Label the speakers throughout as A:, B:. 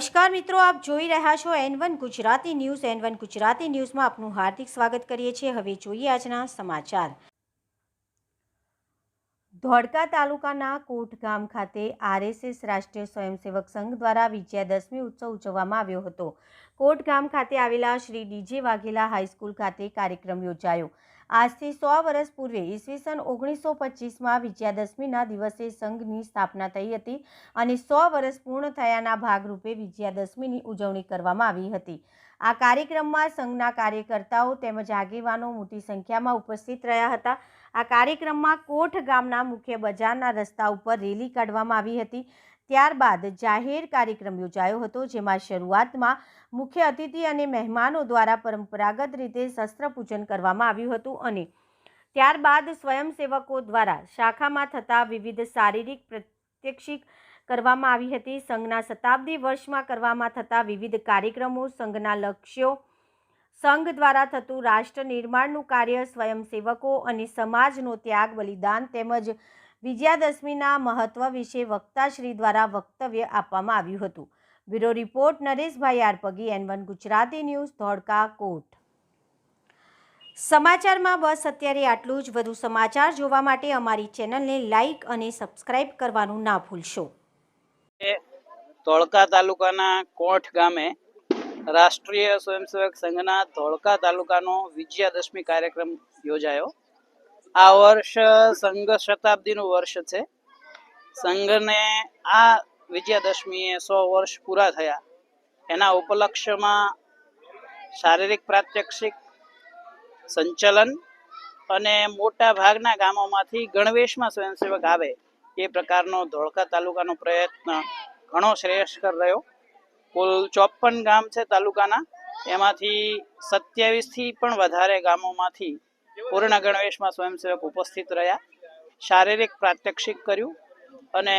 A: નમસ્કાર મિત્રો, આપ જોઈ રહ્યા છો N one Gujarati news. N one Gujarati ન્યૂઝમાં આપનું હાર્દિક સ્વાગત કરીએ છીએ. હવે જોઈએ આજના સમાચાર. ધોળકા તાલુકાના કોટ ગામ ખાતે આરએસએસ રાષ્ટ્રીય સ્વયંસેવક સંઘ દ્વારા વિજયાદશમી ઉત્સવ ઉજવવામાં આવ્યો હતો. કોટ ગામ ખાતે આવેલા શ્રી ડીજે વાઘેલા હાઈસ્કૂલ ખાતે કાર્યક્રમ યોજાયો. આજથી સો વર્ષ પૂર્વે ઈસવીસન ઓગણીસો પચીસમાં વિજયાદશમીના દિવસે સંઘની સ્થાપના થઈ હતી અને સો વર્ષ પૂર્ણ થયાના ભાગરૂપે વિજયાદશમીની ઉજવણી કરવામાં આવી હતી. આ કાર્યક્રમમાં સંઘના કાર્યકર્તાઓ તેમજ આગેવાનો મોટી સંખ્યામાં ઉપસ્થિત રહ્યા હતા. આ કાર્યક્રમમાં કોઠ ગામના મુખ્ય બજારના રસ્તા ઉપર રેલી કાઢવામાં આવી હતી. ત્યારબાદ જાહેર કાર્યક્રમ યોજાયો હતો, જેમાં શરૂઆતમાં મુખ્ય અતિથિ અને મહેમાનો દ્વારા પરંપરાગત રીતે શસ્ત્ર પૂજન કરવામાં આવ્યું હતું અને ત્યારબાદ સ્વયંસેવકો દ્વારા શાખામાં થતા વિવિધ શારીરિક, પ્રત્યક્ષિક કરવામાં આવી હતી. સંઘના શતાબ્દી વર્ષમાં કરવામાં થતા વિવિધ કાર્યક્રમો સંઘના લક્ષ્યો સંઘ દ્વારા થતું રાષ્ટ્ર નિર્માણનું કાર્ય સ્વયંસેવકો અને સમાજનો ત્યાગ, બલિદાન તેમજ વિજયાદશમીના મહત્વ વિશે વક્તાશ્રી દ્વારા વક્તવ્ય આપવામાં આવ્યું હતું. Bureau report, Nareshbhai Arpagi, N one Gujarati news, Dholka, Kot. સમાચારમાં બસ, અત્યારે આટલું જ. વધુ સમાચાર જોવા માટે અમારી ચેનલને લાઇક અને સબસ્ક્રાઇબ કરવાનું ના ભૂલશો.
B: ધોળકા તાલુકાના કોઠ ગામે રાષ્ટ્રીય સ્વયંસેવક સંઘના ધોળકા તાલુકાનો વિજયાદશમી કાર્યક્રમ યોજાયો. આ વર્ષ સંઘ શતાબ્દીનું વર્ષ છે. સંઘને આ વિજયાદશમીએ સો વર્ષ પૂરા થયા. એના ઉપલક્ષ્યમાં શારીરિક, પ્રાત્યક્ષિક સંચલન અને મોટા ભાગના ગામોમાંથી ગણવેશમાં સ્વયંસેવક આવે એ પ્રકારનો ધોળકા તાલુકાનો પ્રયત્ન ઘણો શ્રેયસ્કર રહ્યો. કુલ ચોપન ગામ છે તાલુકાના. એમાંથી સત્યાવીસથી પણ વધારે ગામોમાંથી પૂર્ણ ગણવેશમાં સ્વયંસેવક ઉપસ્થિત રહ્યા. શારીરિક પ્રાત્યક્ષિક કર્યું અને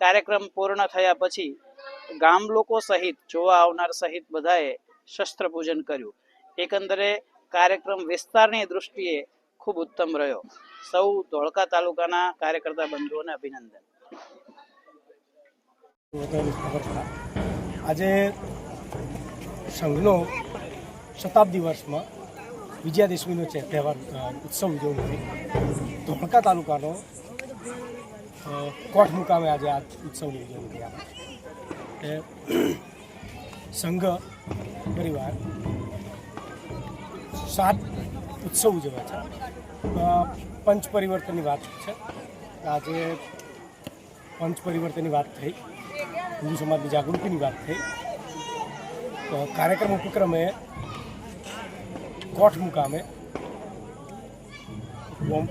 B: કાર્યક્રમ પૂર્ણ થયા પછી ગામ લોકો સહિત જોવા આવનાર સહિત બધાએ શસ્ત્ર પૂજન કર્યું. એકંદરે કાર્યક્રમ વિસ્તારની દૃષ્ટિએ ખૂબ ઉત્તમ રહ્યો. સૌ ધોળકા તાલુકાના કાર્યકર્તા બંધુઓને અભિનંદન.
C: આજે સંઘનો શતાબ્દી વર્ષમાં વિજયાદશમીનો છે તહેવાર ઉત્સવ ઉજવણી થઈ ધોળકા તાલુકાનો કોઠ મુકામે આજે આ ઉત્સવની ઉજવણી થઈ આપણે સંઘ, પરિવાર, સાત ઉત્સવ ઉજવે છે. પંચ પરિવર્તનની વાત છે. આજે પંચ પરિવર્તનની વાત થઈ. હિન્દુ સમાજની જાગૃતિની વાત થઈ. કાર્યક્રમ ઉપક્રમે કોઠ મુકામે. બોમ્બ